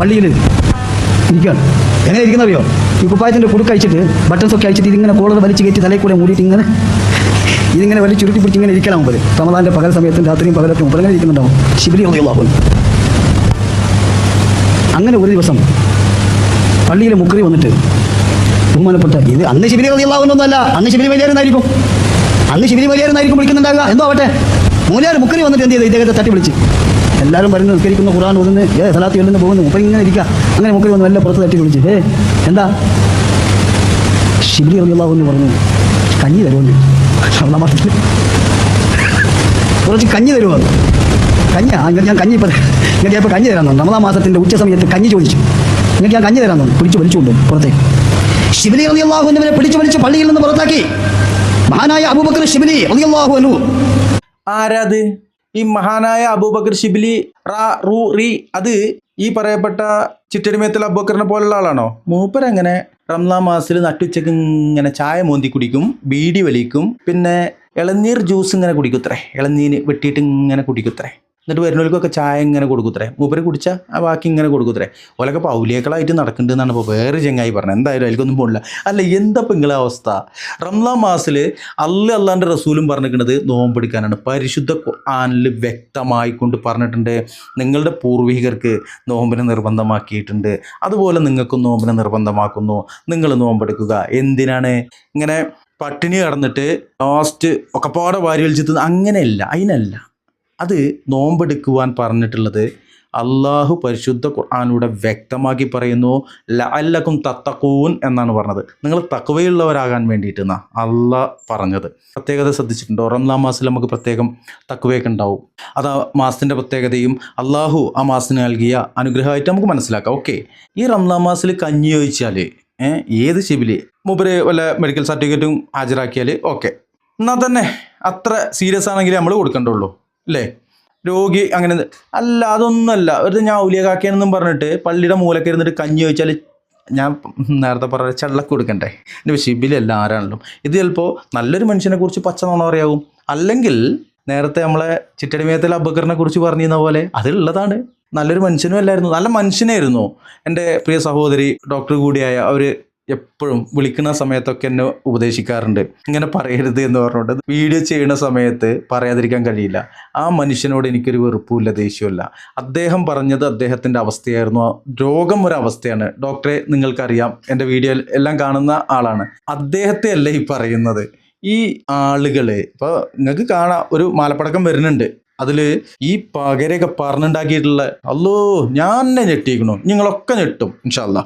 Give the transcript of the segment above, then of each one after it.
പള്ളിയിൽ ഇരിക്കുകയാണ്. എങ്ങനെ ഇരിക്കുന്ന അറിയോ ഈ കുപ്പായത്തിന്റെ കുടുക്ക് അയച്ചിട്ട് ബട്ടൺസ് ഒക്കെ അയച്ചിട്ട് ഇതിങ്ങനെ കോളർ വലിച്ചു കയറ്റി തലയിൽ കൂടെ മൂടിയിട്ട് ഇങ്ങനെ ഇതിങ്ങനെ വലിയ ചുരുട്ടി പിടിച്ച് ഇങ്ങനെ ഇരിക്കണം മുമ്പ് റമദാന്റെ പകൽ സമയത്തും രാത്രിയും പകലൊക്കെ മുമ്പ് ഇരിക്കുന്നുണ്ടാവും ശിബിരി അള്ളാഹു അങ്ങനെ ഒരു ദിവസം പള്ളിയിലെ മുക്കറി വന്നിട്ട് ബഹുമാനപ്പെട്ട ഇത് അന്ന് ശിബിരി അള്ളാഹുന്നൊന്നുമല്ല അന്ന് ശിബിരി വലിയായിരുന്നായിരിക്കും അന്ന് ശിബിരി വലിയായിരുന്നായിരിക്കും വിളിക്കുന്നുണ്ടാകുക എന്തോ ആവട്ടെ? മൂലയാർ മുക്കറി വന്നിട്ട് എന്ത് ചെയ്തു? ഇദ്ദേഹത്തെ തട്ടി വിളിച്ച് എല്ലാവരും വരുന്ന നിസ്കരിക്കുന്ന ഖുറാൻ ഓതുന്നു ഏ സലാത്തി എഴുതുന്നു പോകുന്നു. അപ്പം ഇങ്ങനെ ഇരിക്കുക അങ്ങനെ മുക്കറി വന്ന് വല്ല പുറത്ത് തട്ടി വിളിച്ച് ഏ എന്താ? ശിബിലി അറിയാവൂ എന്ന് പറഞ്ഞു കഞ്ഞി തരുമെന്ന് മാസത്തിൽ കുറച്ച് കഞ്ഞി തരുമോ? കഞ്ഞി ഞാൻ കഞ്ഞി ഇപ്പം ഇങ്ങനെ ഇപ്പോൾ കഞ്ഞി തരാൻ തന്നു നമ്മളാ മാസത്തിന്റെ ഉച്ച സമയത്ത് കഞ്ഞി ചോദിച്ചു. ഇങ്ങനെ ഞാൻ കഞ്ഞി തരാൻ തന്നു പിടിച്ച് വലിച്ചുകൊണ്ട് പുറത്തേക്ക്. ശിബിലി അറിയാവുന്നവരെ പിടിച്ച് വലിച്ച് പള്ളിയിൽ നിന്ന് പുറത്താക്കി. മഹാനായ അബൂബക്കർ ശിബിലി അനു ആരാത്? ഈ മഹാനായ അബൂബക്കർ ഷിബിലി റാ റൂ റീ അത് ഈ പറയപ്പെട്ട ചിറ്റടിമേത്തൽ അബൂബക്കറിനെ പോലുള്ള ആളാണോ? മൂപ്പർ മൂപ്പരങ്ങനെ റംസാൻ മാസത്തിൽ നട്ടുച്ചക്ക് ഇങ്ങനെ ചായ മോന്തി കുടിക്കും ബീഡി വലിക്കും പിന്നെ ഇളനീർ ജ്യൂസ് ഇങ്ങനെ കുടിക്കുത്രേ. ഇളനീര് വെട്ടിയിട്ട് ഇങ്ങനെ കുടിക്കുത്രേ. എന്നിട്ട് വരുന്നവർക്കൊക്കെ ചായ ഇങ്ങനെ കൊടുക്കുത്രേ. മൂപ്പര് കുടിച്ചാൽ ആ ബാക്കി ഇങ്ങനെ കൊടുക്കുത്രേ. ഓലൊക്കെ പൗലിയേക്കളായിട്ട് നടക്കുന്നുണ്ടെന്നാണ് ഇപ്പോൾ വേറെ ചങ്ങായി പറഞ്ഞത്. എന്തായാലും അതിലേക്കൊന്നും പോകില്ല അല്ല എന്താ ഇങ്ങളെ അവസ്ഥ? റംലാൻ മാസിൽ അല്ല അള്ളാന്റെ റസൂലും പറഞ്ഞിരിക്കുന്നത് നോമ്പെടുക്കാനാണ് പരിശുദ്ധ ഖുർആനിൽ വ്യക്തമായി കൊണ്ട് പറഞ്ഞിട്ടുണ്ട്. നിങ്ങളുടെ പൂർവികർക്ക് നോമ്പിനെ നിർബന്ധമാക്കിയിട്ടുണ്ട്. അതുപോലെ നിങ്ങൾക്കും നോമ്പിനെ നിർബന്ധമാക്കുന്നു. നിങ്ങൾ നോമ്പെടുക്കുക എന്തിനാണ്? ഇങ്ങനെ പട്ടിണി കടന്നിട്ട് ലാസ്റ്റ് ഒക്കെപ്പാടെ വാരി വലിച്ച് അങ്ങനെയല്ല അതിനല്ല. അത് നോമ്പെടുക്കുവാൻ പറഞ്ഞിട്ടുള്ളത് അള്ളാഹു പരിശുദ്ധ ഖുർആാനൂടെ വ്യക്തമാക്കി പറയുന്നു ലഅല്ലക്കും തത്തക്കൂൻ എന്നാണ് പറഞ്ഞത്. നിങ്ങൾ തക്കവയുള്ളവരാകാൻ വേണ്ടിയിട്ട് എന്നാ അള്ളാഹ് പറഞ്ഞത്. പ്രത്യേകത ശ്രദ്ധിച്ചിട്ടുണ്ടോ? റംലാം മാസത്തിൽ നമുക്ക് പ്രത്യേകം തക്കവയൊക്കെ ഉണ്ടാവും. അത് ആ മാസത്തിന്റെ പ്രത്യേകതയും അള്ളാഹു ആ മാസത്തിന് നൽകിയ അനുഗ്രഹമായിട്ട് നമുക്ക് മനസ്സിലാക്കാം. ഓക്കെ. ഈ റംലാം മാസത്തിൽ കഞ്ഞി ചോദിച്ചാൽ ഏത് ശിബിലി മൂപ്പര് വല്ല മെഡിക്കൽ സർട്ടിഫിക്കറ്റും ഹാജരാക്കിയാൽ ഓക്കെ. എന്നാൽ തന്നെ അത്ര സീരിയസ് ആണെങ്കിൽ നമ്മൾ കൊടുക്കണ്ടുള്ളൂ. അല്ലേ രോഗി അങ്ങനെ അല്ല അതൊന്നുമല്ല. ഒരു ഞാൻ ഔലിയകാക്കിയാണെന്നും പറഞ്ഞിട്ട് പള്ളിയുടെ മൂലക്ക് ഇരുന്നിട്ട് കഞ്ഞി ചോദിച്ചാൽ ഞാൻ നേരത്തെ പറഞ്ഞ ചള്ളക്ക് കൊടുക്കണ്ടേ? എന്റെ ശിബിലെല്ലാം ആരാണല്ലോ ഇത് ചിലപ്പോൾ നല്ലൊരു മനുഷ്യനെ കുറിച്ച് പച്ച നോണം പറയാവും അല്ലെങ്കിൽ നേരത്തെ നമ്മളെ ചിറ്റടിമയത്തിലെ അബക്കറിനെ കുറിച്ച് പറഞ്ഞിരുന്ന പോലെ അതിലുള്ളതാണ് നല്ലൊരു മനുഷ്യനും അല്ലായിരുന്നു. നല്ല മനുഷ്യനായിരുന്നു. എന്റെ പ്രിയ സഹോദരി ഡോക്ടർ കൂടിയായ അവർ എപ്പോഴും വിളിക്കുന്ന സമയത്തൊക്കെ എന്നെ ഉപദേശിക്കാറുണ്ട്. ഇങ്ങനെ പറയരുത് എന്ന് പറഞ്ഞുകൊണ്ട് വീഡിയോ ചെയ്യുന്ന സമയത്ത് പറയാതിരിക്കാൻ കഴിയില്ല. ആ മനുഷ്യനോട് എനിക്കൊരു വെറുപ്പുമില്ല ദേഷ്യമില്ല അദ്ദേഹം പറഞ്ഞത് അദ്ദേഹത്തിന്റെ അവസ്ഥയായിരുന്നു. രോഗം ഒരു അവസ്ഥയാണ്. ഡോക്ടറെ നിങ്ങൾക്കറിയാം. എന്റെ വീഡിയോ എല്ലാം കാണുന്ന ആളാണ്. അദ്ദേഹത്തെ അല്ല ഈ പറയുന്നത്. ഈ ആളുകൾ ഇപ്പോൾ നിങ്ങൾക്ക് കാണാം ഒരു മാലപ്പടക്കം വരുന്നുണ്ട്. അതിൽ ഈ പകരൊക്കെ പറഞ്ഞുണ്ടാക്കിയിട്ടുള്ള അല്ലോ ഞാൻ തന്നെ ഞെട്ടിയിരിക്കണു നിങ്ങളൊക്കെ ഞെട്ടും. ഇൻഷാല്ല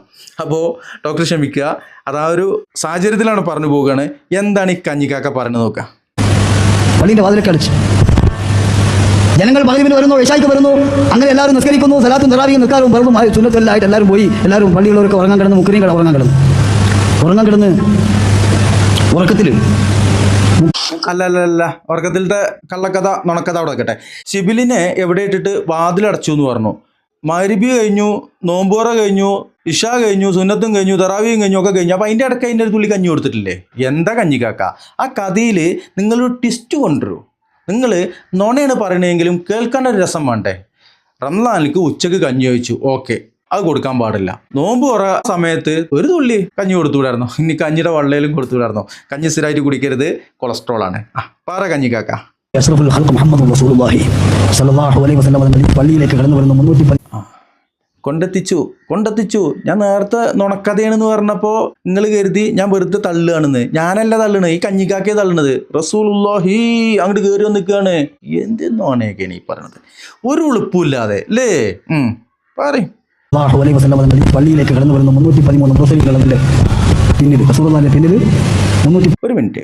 അപ്പോൾ ഡോക്ടർ ക്ഷമിക്കുക. അത് ആ ഒരു സാഹചര്യത്തിലാണ് പറഞ്ഞു പോവുകയാണ്. എന്താണ് ഈ കഞ്ഞിക്കാക്ക പറഞ്ഞു നോക്കുക ജനങ്ങൾ പള്ളിയിൽ വരുന്നു ഇഷായ്ക്ക് വരുന്നു. അങ്ങനെ എല്ലാവരും നിസ്കരിക്കുന്നു സലാത്തും തറാവിയും നിൽക്കാറും വെറും ചുന്നത്തെല്ലായിട്ട് എല്ലാവരും പോയി. എല്ലാവരും പള്ളിയുള്ളവരൊക്കെ ഉറങ്ങാൻ കിടന്ന് മുക്കറിയും കട ഉറങ്ങാൻ കിടന്നു ഉറങ്ങാൻ കിടന്ന്. ഉറക്കത്തിൽ അല്ല അല്ല അല്ല ഉറക്കത്തിലത്തെ കള്ളക്കഥ നുണക്കഥ അവിടെ വെക്കട്ടെ. ഷിബിലിനെ എവിടെ ഇട്ടിട്ട് വാതിലടച്ചു എന്ന് പറഞ്ഞു. മരുബി കഴിഞ്ഞു നോമ്പുറ കഴിഞ്ഞു ഇഷ കഴിഞ്ഞു സുന്നത്തും കഴിഞ്ഞു തറാവിയും കഴിഞ്ഞു ഒക്കെ കഴിഞ്ഞു. അപ്പോൾ അതിന്റെ ഇടയ്ക്ക് അതിന്റെ ഒരു തുള്ളി കഞ്ഞി കൊടുത്തിട്ടില്ലേ? എന്താ കഞ്ഞി കാക്ക? ആ കഥയിൽ നിങ്ങളൊരു ട്വിസ്റ്റ് കൊണ്ടുവരൂ. നിങ്ങൾ നുണയാണ് പറയണമെങ്കിലും കേൾക്കാൻ ഒരു രസം വേണ്ടേ? റംലാനിക്ക് ഉച്ചയ്ക്ക് കഞ്ഞി ഓക്കേ ഓക്കെ. അത് കൊടുക്കാൻ പാടില്ല. നോമ്പ് കുറ സമയത്ത് ഒരു തുള്ളി കഞ്ഞി കൊടുത്തുവിടായിരുന്നു. ഇനി കഞ്ഞിയുടെ വള്ളയിലും കൊടുത്തുവിടായിരുന്നു. കഞ്ഞി സ്ഥിരമായിട്ട് കുടിക്കരുത്. കൊളസ്ട്രോൾ ആണ്. ആ പാറ കഞ്ഞി കാക്ക അഷ്റഫുൽ ഹൽക്ക് മുഹമ്മദ് റസൂലുള്ളാഹി സല്ലല്ലാഹു അലൈഹി വസല്ലം പള്ളിയിലേക്ക് കടന്നു വരുന്ന. മുന്നൂറ്റി കൊണ്ടെത്തിച്ചു കൊണ്ടെത്തിച്ചു. ഞാൻ നേരത്തെ നുണക്കഥയാണെന്ന് പറഞ്ഞപ്പോൾ നിങ്ങൾ കരുതി ഞാൻ വെറുതെ തള്ളുകയാണെന്ന്. ഞാനല്ല തള്ളണത് ഈ കഞ്ഞിക്കാക്കേ തള്ളണത്. റസൂലുള്ളാഹി അങ്ങോട്ട് കയറി വന്നിക്കുകയാണ് എന്ത് നോണയൊക്കെയാണ് ഈ പറയണത്. ഒരു ഉളുപ്പില്ലാതെ അല്ലേ? ഉം പറയും. സല്ലല്ലാഹു അലൈഹി വസല്ലം ഈ പള്ളിയിലേക്ക് കടന്നു വരുന്ന മുന്നൂറ്റി പതിമൂന്ന് മുസ്ലിങ്ങളുടെ പിന്നിൽ റസൂലുള്ളാഹിന്റെ പിന്നിൽ മുന്നൂറ്റി ഒരു മിനിറ്റ്.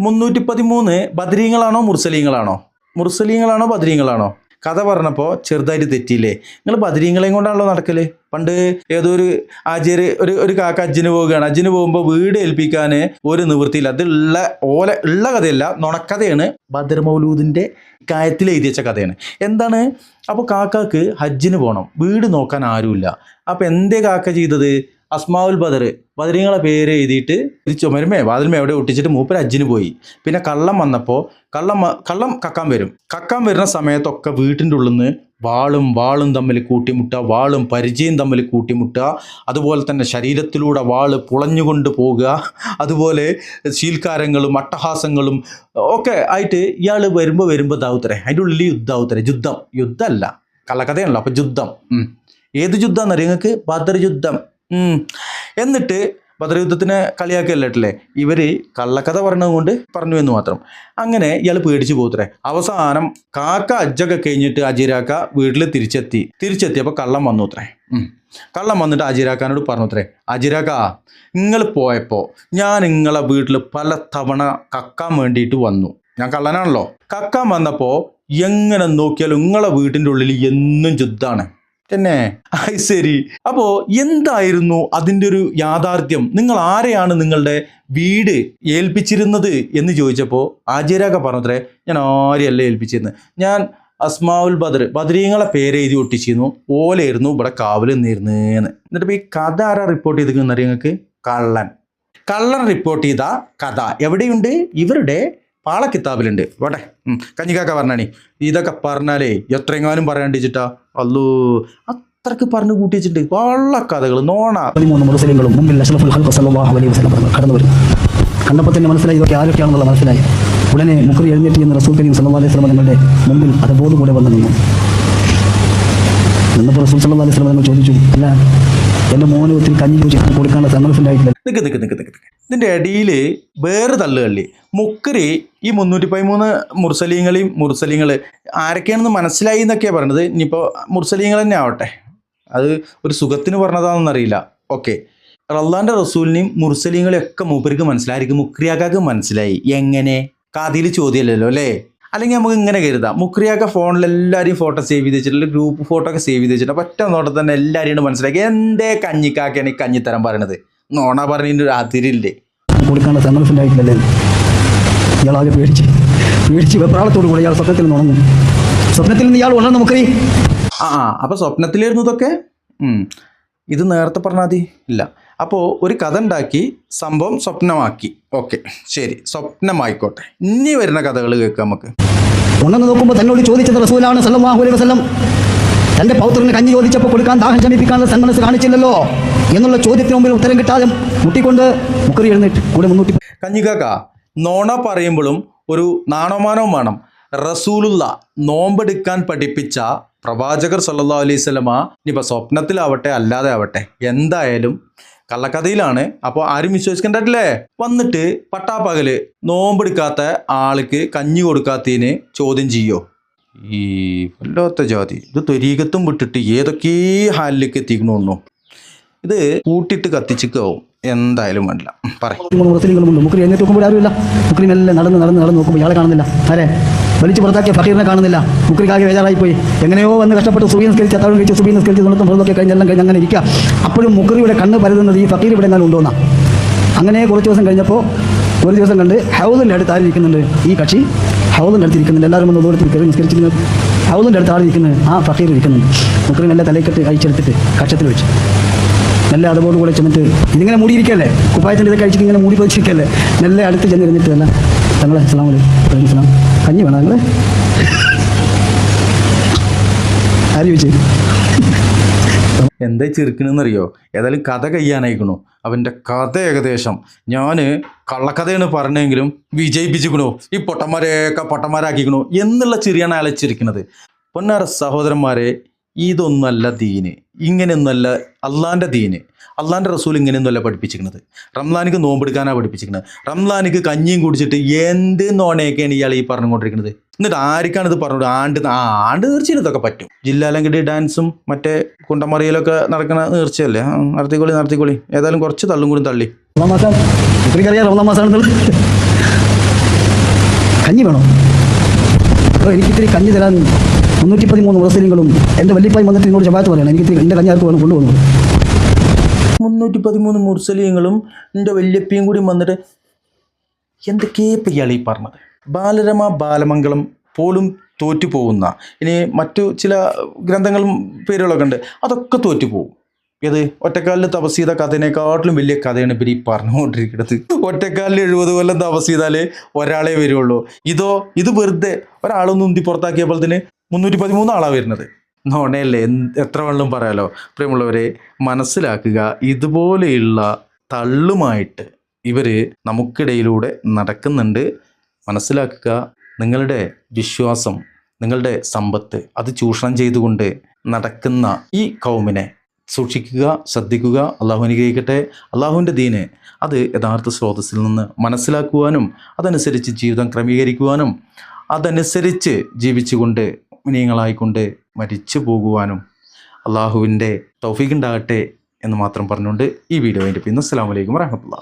മുന്നൂറ്റി പതിമൂന്ന് ബദരീങ്ങളാണോ മുർസലീങ്ങളാണോ? മുർസലീങ്ങളാണോ ബദരീങ്ങളാണോ? കഥ പറഞ്ഞപ്പോൾ ചെറുതായിട്ട് തെറ്റിയില്ലേ? നിങ്ങൾ ബദരീങ്ങളെയും കൊണ്ടാണല്ലോ നടക്കൽ? പണ്ട് ഏതോ ഒരു ആചാര്യ ഒരു ഒരു കാക്ക അജ്ജിന് പോവുകയാണ്. അജ്ജിന് പോകുമ്പോൾ വീട് ഏൽപ്പിക്കാൻ ഒരു നിവൃത്തിയില്ല. അതുള്ള ഓല ഉള്ള കഥയല്ല നുണക്കഥയാണ് ബദർ മൗലൂദിന്റെ കായത്തിൽ എഴുതി വെച്ച കഥയാണ്. എന്താണ്? അപ്പോൾ കാക്കാക്ക് ഹജ്ജിന് പോകണം വീട് നോക്കാൻ ആരുമില്ല. അപ്പോൾ എന്തേ കാക്ക ചെയ്തത്? അസ്മാവുൽ ബദർ ബദരീങ്ങളെ പേര് എഴുതിയിട്ട് ഒരു ചുമരുമേ വാതിൽമേ എവിടെ ഒട്ടിച്ചിട്ട് മൂപ്പർ അജ്ജിന് പോയി. പിന്നെ കള്ളം വന്നപ്പോൾ കള്ളം കള്ളം കക്കാൻ വരും. കക്കാൻ വരുന്ന സമയത്തൊക്കെ വീട്ടിന്റെ ഉള്ളിൽ നിന്ന് വാളും വാളും തമ്മിൽ കൂട്ടിമുട്ടുക വാളും പരിചയം തമ്മിൽ കൂട്ടിമുട്ടുക അതുപോലെ തന്നെ ശരീരത്തിലൂടെ വാൾ പുളഞ്ഞുകൊണ്ട് പോകുക അതുപോലെ ശീൽക്കാരങ്ങളും അട്ടഹാസങ്ങളും ഒക്കെ ആയിട്ട് ഇയാൾ വരുമ്പോൾ വരുമ്പോൾ ദാവുത്തരെ അതിന്റെ ഉള്ളിൽ യുദ്ധാവുത്തരെ യുദ്ധം. യുദ്ധമല്ല കള്ളക്കഥയാണല്ലോ അപ്പം യുദ്ധം. ഏത് യുദ്ധം എന്നറിയാം നിങ്ങൾക്ക്? ബദർ യുദ്ധം. എന്നിട്ട് ബദർ യുദ്ധത്തിനെ കളിയാക്കിയല്ലേ ഇവർ കള്ളക്കഥ പറഞ്ഞത് കൊണ്ട് പറഞ്ഞു എന്ന് മാത്രം. അങ്ങനെ ഇയാൾ പേടിച്ചു പോത്രേ അവസാനം കാക്ക അജ്ജൊക്കെ കഴിഞ്ഞിട്ട് അജിരാക്ക വീട്ടിൽ തിരിച്ചെത്തി. തിരിച്ചെത്തിയപ്പോൾ കള്ളം വന്നു അത്രേ കള്ളം വന്നിട്ട് അജിരാക്കാനോട് പറഞ്ഞു അത്രേ അജിരാക്ക നിങ്ങൾ പോയപ്പോൾ ഞാൻ നിങ്ങളെ വീട്ടിൽ പല തവണ കക്കാൻ വേണ്ടിയിട്ട് വന്നു. ഞാൻ കള്ളനാണല്ലോ. കക്കാൻ വന്നപ്പോൾ എങ്ങനെ നോക്കിയാലും നിങ്ങളെ വീട്ടിന്റെ ഉള്ളിൽ എന്നും യുദ്ധാണ് തന്നെ. ശരി. അപ്പോ എന്തായിരുന്നു അതിന്റെ ഒരു യാഥാർത്ഥ്യം? നിങ്ങൾ ആരെയാണ് നിങ്ങളുടെ വീട് ഏൽപ്പിച്ചിരുന്നത് എന്ന് ചോദിച്ചപ്പോൾ ആചാര്യൊക്കെ പറഞ്ഞത്രേ ഞാൻ ആരെയല്ല ഏൽപ്പിച്ചിരുന്നത്? ഞാൻ അസ്മാവുൽ ബദർ ബദരീങ്ങളെ പേര് എഴുതി ഒട്ടിച്ചിരുന്നു. ഓലായിരുന്നു ഇവിടെ കാവൽ നിന്നിരുന്നേന്ന് എന്നിട്ട് ഈ കഥ ആരാ റിപ്പോർട്ട് ചെയ്തിരിക്കുന്ന അറിയാം നിങ്ങൾക്ക്? കള്ളൻ. കള്ളൻ റിപ്പോർട്ട് ചെയ്ത കഥ എവിടെയുണ്ട്? ഇവരുടെ പാളക്കിത്താബിലുണ്ട് പോട്ടെ. ഉം, കഞ്ഞിക്കാക്ക പറഞ്ഞാണി. ഇതൊക്കെ പറഞ്ഞാലേ എത്രയെങ്ങാനും പറയാണ്ടിച്ചിട്ടാ അല്ലോ അത്രയ്ക്ക് പറഞ്ഞു കൂട്ടിച്ചിട്ട് വള്ള കഥകൾ നോണ. മുസ്ലിങ്ങളും മുമ്പിൽ സല്ലല്ലാഹു അലൈഹി വസല്ലം കടന്നു വരും കണ്ടപ്പോൾ തന്നെ മനസ്സിലായി ഇതൊക്കെ ആരൊക്കെയാണെന്നുള്ള മനസ്സിലായി. ഉടനെ മുഖർ എഴുന്നേറ്റ് എന്ന് റസൂൽ കരീം സല്ലല്ലാഹു അലൈഹി വസല്ലം നിങ്ങളുടെ മുമ്പിൽ അതബോധകൂടെ വന്നു നിന്നു. നിന്നപ്പോൾ റസൂൽ സല്ലല്ലാഹു അലൈഹി വസല്ലം ചോദിച്ചു അല്ല എന്റെ മോനെ ഒത്തിരി കഞ്ഞി ചോദിച്ചു കൊടുക്കാനുള്ള സമരസം നിക്ക് നിക്ക് നിക്ക് നിക്ക് നിക്ക്. ഇതിന്റെ ഇടയിൽ വേറെ തള്ളുകളി മുക്കരി ഈ മുന്നൂറ്റി പതിമൂന്ന് മുർസലീങ്ങളെയും മുർസലീങ്ങൾ ആരൊക്കെയാണെന്ന് മനസ്സിലായി എന്നൊക്കെയാണ് പറഞ്ഞത്. ഇനിയിപ്പോൾ മുർസലീങ്ങൾ തന്നെ ആവട്ടെ. അത് ഒരു സുഖത്തിന് പറഞ്ഞതാണെന്നറിയില്ല ഓക്കെ. റള്ളാന്റെ റസൂലിനെയും മുർസലീങ്ങളെയും ഒക്കെ മൂപ്പർക്ക് മനസ്സിലായിരിക്കും മുക്രിയാക്കാക്ക് മനസ്സിലായി. എങ്ങനെ? കാതിയിൽ ചോദ്യമല്ലല്ലോ അല്ലേ? അല്ലെങ്കിൽ നമുക്ക് ഇങ്ങനെ കരുതാം. മുക്രിയൊക്കെ ഫോണിൽ എല്ലാവരെയും ഫോട്ടോ സേവ് ചെയ്ത് വെച്ചിട്ടുണ്ട് ഗ്രൂപ്പ് ഫോട്ടോ ഒക്കെ സേവ് ചെയ്ത് വെച്ചിട്ടുണ്ട് ഒറ്റ നോട്ടം തന്നെ എല്ലാവരെയും മനസ്സിലാക്കി. എന്തേ കഞ്ഞിക്കാക്കാണ് ഈ കഞ്ഞിത്തരം പറയണത്? നോണ പറഞ്ഞതിന്റെ ഒരു അതിരില്ലേ? കൊടുക്കാണ്ട് സന്മനസ്സുണ്ടായിട്ടില്ലല്ലേ ഇയാളാകെ പേടിച്ച് പേടിച്ച് വെപ്രാളത്തോടു കൂടെ ഇയാൾ സ്വപ്നത്തിൽ നിന്ന് സ്വപ്നത്തിൽ നിന്ന് ഇയാൾ ഉണർന്നു മുക്കറി ആ ആ അപ്പോൾ സ്വപ്നത്തിലായിരുന്നു ഇതൊക്കെ? ഇത് നേരത്തെ പറഞ്ഞാൽ മതി. ഇല്ല. അപ്പോൾ ഒരു കഥ ഉണ്ടാക്കി സംഭവം സ്വപ്നമാക്കി. ഓക്കെ. ശരി. സ്വപ്നമായിക്കോട്ടെ. ഇനി വരുന്ന കഥകൾ കേൾക്കാം നമുക്ക്. ഉണർന്നു നോക്കുമ്പോൾ തന്നോട് ചോദിച്ചത് റസൂലാണ് സല്ലല്ലാഹു അലൈഹി വസല്ലം. തന്റെ പൗത്രന് കഞ്ഞി ചോദിച്ചപ്പോൾ കൊടുക്കാൻ ദാഹം ശമിപ്പിക്കാനുള്ള സന്മനസ് കാണിച്ചില്ലല്ലോ എന്നുള്ള ചോദ്യത്തിന് മുമ്പിൽ ഉത്തരം കിട്ടാതെ മുട്ടിക്കൊണ്ട് മുക്കറി എഴുന്നേറ്റ് കൂടെ മുന്നൂറ്റി കഞ്ഞിക്കാക്ക നോണ പറയുമ്പോഴും ഒരു നാണോമാനവും വേണം. റസൂലുള്ള നോമ്പെടുക്കാൻ പഠിപ്പിച്ച പ്രവാചകർ സല്ലല്ലാഹു അലൈഹി സ്വലമ ഇനിയിപ്പോൾ സ്വപ്നത്തിലാവട്ടെ അല്ലാതെ ആവട്ടെ എന്തായാലും കള്ളക്കഥയിലാണ്. അപ്പോൾ ആരും വിശ്വസിക്കണ്ടല്ലേ വന്നിട്ട് പട്ടാപ്പകൽ നോമ്പെടുക്കാത്ത ആൾക്ക് കഞ്ഞി കൊടുക്കാത്തതിന് ചോദ്യം ചെയ്യോ? ഈ വല്ലാത്ത ജാതി. ഇത് ത്വരീകത്തും വിട്ടിട്ട് ഏതൊക്കെ ഹാലിലേക്ക് എത്തിക്കണു ഇത് കൂട്ടിട്ട് കത്തിച്ചിക്കാവും എന്തായാലും വേണ്ടില്ല പറയും. നമുക്ക് മുക്കറി എഴുന്നേറ്റ് നോക്കുമ്പോൾ ആരുമില്ല. നടന്ന് നടന്ന് നടന്ന് നോക്കുമ്പോൾ ഇയാളെ കാണുന്നില്ല. ആരെ? വലിച്ചു പുറത്താക്കിയ ഫക്കീറിനെ കാണുന്നില്ല. മുക്രിക്കാകെ ബേജാറായി പോയി എങ്ങനെയോ വന്ന് കഷ്ടപ്പെട്ട് സുബീൻ സ്കരിച്ച് അത്താഴം കഴിച്ച് സുബീൻ സ്കരിച്ച് തൊണ്ണൂറ്റും പുറത്തൊക്കെ കഴിഞ്ഞെല്ലാം കഴിഞ്ഞ് അങ്ങനെ ഇരിക്കുക. അപ്പോഴും മുക്കറിയുടെ കണ്ണ് പരതുന്നത് ഈ ഫക്കീർ ഇവിടെ എങ്ങാനും ഉണ്ടോന്നാ? അങ്ങനെ കുറച്ച് ദിവസം കഴിഞ്ഞപ്പോൾ ഒരു ദിവസം കണ്ട് ഹൗസിന്റെ അടുത്ത് ആര് ഇരിക്കുന്നുണ്ട്? ഈ കക്ഷി ഹൗസിന്റെ അടുത്ത് ഇരിക്കുന്നുണ്ട്. എല്ലാവരും ഒന്ന് ദൂരത്തിൽ കയറി നിസ്കരിച്ചിരുന്നു ഹൗസിന്റെ അടുത്ത് ആൾ ഇരിക്കുന്നത് ആ ഫക്കീർ ഇരിക്കുന്നുണ്ട്. മുക്കറി നല്ല തലയ്ക്കെട്ട് അയച്ചെടുത്തിട്ട് കക്ഷത്തിൽ വെച്ച്. നല്ല അതുപോലെ കൂടെ ചെന്നിട്ട് ഇതിങ്ങനെ മൂടിയിരിക്കല്ലേ? കുപ്പായത്തിന്റെ ഇതൊക്കെ കഴിച്ചിട്ട് ഇങ്ങനെ മൂടി പതിച്ചിരിക്കല്ലേ? നല്ല അടുത്ത് ചെന്നിരുന്നിട്ട് അല്ല തങ്ങളെ അസ്ലാം വലൈക്കും സ്ലാം കഞ്ഞി വേണം നിങ്ങൾ ആര് എന്താ ചെറുക്കണെന്നറിയോ ഏതായാലും കഥ കയ്യാനായിക്കണു. അവന്റെ കഥ ഏകദേശം. ഞാൻ കള്ളക്കഥയാണ് പറഞ്ഞെങ്കിലും വിജയിപ്പിച്ചിക്കണു. ഈ പൊട്ടന്മാരെയൊക്കെ പൊട്ടന്മാരാക്കിക്കണു എന്നുള്ള ചെറിയാണ് അയാളെ പൊന്നാര സഹോദരന്മാരെ ഇതൊന്നുമല്ല ദീന് ഇങ്ങനെയൊന്നുമല്ല അള്ളാന്റെ ദീന്. അള്ളാന്റെ റസൂൽ ഇങ്ങനെയൊന്നുമല്ല പഠിപ്പിച്ചിരിക്കുന്നത്. റംലാനിക്ക് നോമ്പെടുക്കാനാണ് പഠിപ്പിച്ചിരിക്കുന്നത്. റംലാനിക്ക് കഞ്ഞിയും കുടിച്ചിട്ട് എന്ത് നോണയൊക്കെയാണ് ഇയാൾ ഈ പറഞ്ഞുകൊണ്ടിരിക്കുന്നത്? എന്നിട്ട് ആർക്കാണ് ഇത് പറഞ്ഞത്? ആണ്ട് ആ ആണ്ട് തീർച്ചയായും ഇതൊക്കെ പറ്റും. ജില്ലാലങ്കടി ഡാൻസും മറ്റേ കുണ്ടമറിയിലൊക്കെ നടക്കുന്ന തീർച്ചയല്ലേ? നടത്തിക്കൊളി നടത്തിക്കൊളി. ഏതായാലും കുറച്ച് തള്ളും കൂടി തള്ളി. കഞ്ഞി വേണോ? എനിക്കിത്തിരി കഞ്ഞി തരാൻ മുന്നൂറ്റി പതിമൂന്ന് മുസ്ലിങ്ങളും എന്റെ വല്ലിപ്പായി വന്നിട്ട് എന്നോട് ജവാത്ത് പറയണം. എനിക്ക് എന്റെ കഞ്ഞാർക്ക് വേണം കൊണ്ടുപോകുന്നു മുന്നൂറ്റി പതിമൂന്ന് മുസ്ലിങ്ങളും എന്റെ വല്യപ്പയും കൂടി വന്നിട്ട് എന്തൊക്കെയപ്പോൾ ഇയാൾ ഈ പറഞ്ഞത്? ബാലരമ ബാലമംഗളം പോലും തോറ്റു പോകുന്ന ഇനി മറ്റു ചില ഗ്രന്ഥങ്ങളും പേരുകളൊക്കെ ഉണ്ട് അതൊക്കെ തോറ്റു പോകും ഏത്? ഒറ്റക്കാലിൽ തപസ് ചെയ്ത വലിയ കഥയാണ് ഇവർ ഈ പറഞ്ഞുകൊണ്ടിരിക്കുന്നത്. ഒറ്റക്കാലിൽ എഴുപത് കൊല്ലം തപസ് ചെയ്താലേ ഒരാളെ വരുള്ളൂ. ഇതോ ഇത് വെറുതെ ഒരാളൊന്നും ഉന്തി പുറത്താക്കിയപ്പോൾ തന്നെ മുന്നൂറ്റി പതിമൂന്ന് ആളാണ് വരുന്നത്. നോണയല്ലേ എത്ര വെള്ളം പറയാലോ. പ്രിയമുള്ളവരെ മനസ്സിലാക്കുക ഇതുപോലെയുള്ള തള്ളുമായിട്ട് ഇവർ നമുക്കിടയിലൂടെ നടക്കുന്നുണ്ട്. മനസ്സിലാക്കുക നിങ്ങളുടെ വിശ്വാസം നിങ്ങളുടെ സമ്പത്ത് അത് ചൂഷണം ചെയ്തുകൊണ്ട് നടക്കുന്ന ഈ കൗമിനെ സൂക്ഷിക്കുക ശ്രദ്ധിക്കുക അള്ളാഹു അനുഗ്രഹിക്കട്ടെ. അള്ളാഹുവിന്റെ ദീന് അത് യഥാർത്ഥ സ്രോതസ്സിൽ നിന്ന് മനസ്സിലാക്കുവാനും അതനുസരിച്ച് ജീവിതം ക്രമീകരിക്കുവാനും അതനുസരിച്ച് ജീവിച്ചുകൊണ്ട് മുനിയങ്ങളായിക്കൊണ്ട് മരിച്ചു പോകുവാനും അള്ളാഹുവിന്റെ തൗഫീഖ് ഉണ്ടാകട്ടെ എന്ന് മാത്രം പറഞ്ഞുകൊണ്ട് ഈ വീഡിയോ അതിന്റെ പിന്നെ അസ്സാം വലൈക്കും വരഹമുല്ല